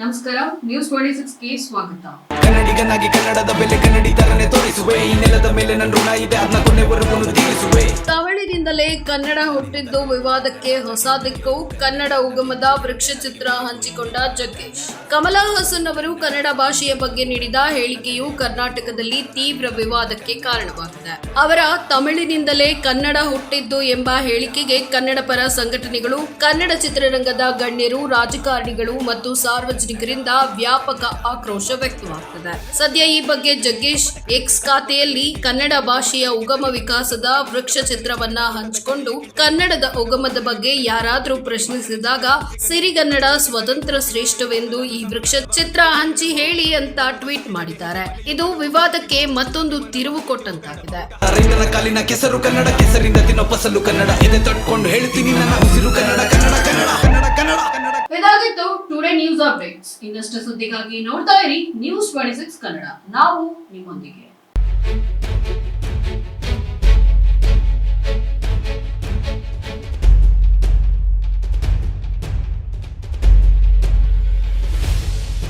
ನಮಸ್ಕಾರ news twenty ಸಿಕ್ಸ್ಗೆ ಸ್ವಾಗತ. ಕನ್ನಡಿಗನಾಗಿ ಕನ್ನಡದ ಬೆಲೆ ಕನ್ನಡಿಗರನ್ನೇ ತೋರಿಸುವೆ. ಮೇಲೆ ನನ್ನ ಋಣ ಇದೆ. ಅದನ್ನ ಕೊನೆವರೆಗೂ ತೀರಿಸುವೆ. ತಮಿಳಿನಿಂದಲೇ ಕನ್ನಡ ಹುಟ್ಟಿದ್ದು ವಿವಾದಕ್ಕೆ ಹೊಸ ದಿಕ್ಕು. ಕನ್ನಡ ಉಗಮದ ವೃಕ್ಷ ಚಿತ್ರ ಹಂಚಿಕೊಂಡ ಜಗ್ಗೇಶ್. ಕಮಲಾ ಹಾಸನ್ ಅವರು ಕನ್ನಡ ಭಾಷೆಯ ಬಗ್ಗೆ ನೀಡಿದ ಹೇಳಿಕೆಯು ಕರ್ನಾಟಕದಲ್ಲಿ ತೀವ್ರ ವಿವಾದಕ್ಕೆ ಕಾರಣವಾಗಿದೆ. ಅವರ ತಮಿಳಿನಿಂದಲೇ ಕನ್ನಡ ಹುಟ್ಟಿದ್ದು ಎಂಬ ಹೇಳಿಕೆಗೆ ಕನ್ನಡ ಪರ ಸಂಘಟನೆಗಳು, ಕನ್ನಡ ಚಿತ್ರರಂಗದ ಗಣ್ಯರು, ರಾಜಕಾರಣಿಗಳು ಮತ್ತು ಸಾರ್ವಜನಿಕರಿಂದ ವ್ಯಾಪಕ ಆಕ್ರೋಶ ವ್ಯಕ್ತವಾಗುತ್ತದೆ ಸದ್ಯ ಈ ಬಗ್ಗೆ ಜಗ್ಗೇಶ್ ಎಕ್ಸ್ ಖಾತೆಯಲ್ಲಿ ಕನ್ನಡ ಭಾಷೆಯ ಉಗಮ ವಿಕಾಸದ ವೃಕ್ಷ ಚಿತ್ರವನ್ನ ಹಂಚಿಕೊಂಡು ಕನ್ನಡದ ಉಗಮದ ಬಗ್ಗೆ ಯಾರಾದ್ರೂ ಪ್ರಶ್ನಿಸಿದಾಗ ಸಿರಿಗನ್ನಡ ಸ್ವತಂತ್ರ ಶ್ರೇಷ್ಠವೆಂದು ಈ ವೃಕ್ಷ ಚಿತ್ರ ಹಂಚಿ ಹೇಳಿ ಅಂತ ಟ್ವೀಟ್ ಮಾಡಿದ್ದಾರೆ. ಇದು ವಿವಾದಕ್ಕೆ ಮತ್ತೊಂದು ತಿರುವು ಕೊಟ್ಟಂತಾಗಿದೆ. ಕಾಲಿನ ಕೆಸರು ಕನ್ನಡ ಕೆಸರಿಂದ ತಿನ್ನೋ ಫಸಲು ಕನ್ನಡ. ಎದೆ ತಟ್ಕೊಂಡು ಹೇಳ್ತೀನಿ ನನ್ನ ಉಸಿರು ಕನ್ನಡ ಕನ್ನಡ ಕನ್ನಡ ಕನ್ನಡ ಕನ್ನಡ ಕನ್ನಡ. ಇದಾಗಿತ್ತು ಟುಡೇ ನ್ಯೂಸ್ ಅಪ್ಡೇಟ್ಸ್ ಇನ್ನಷ್ಟು ಸುದ್ದಿಗಾಗಿ ನೋಡ್ತಾ ಇರಿ ನ್ಯೂಸ್ ಟ್ವೆಂಟಿ ಸಿಕ್ಸ್ ಕನ್ನಡ. ನಾವು ನಿಮ್ಮೊಂದಿಗೆ.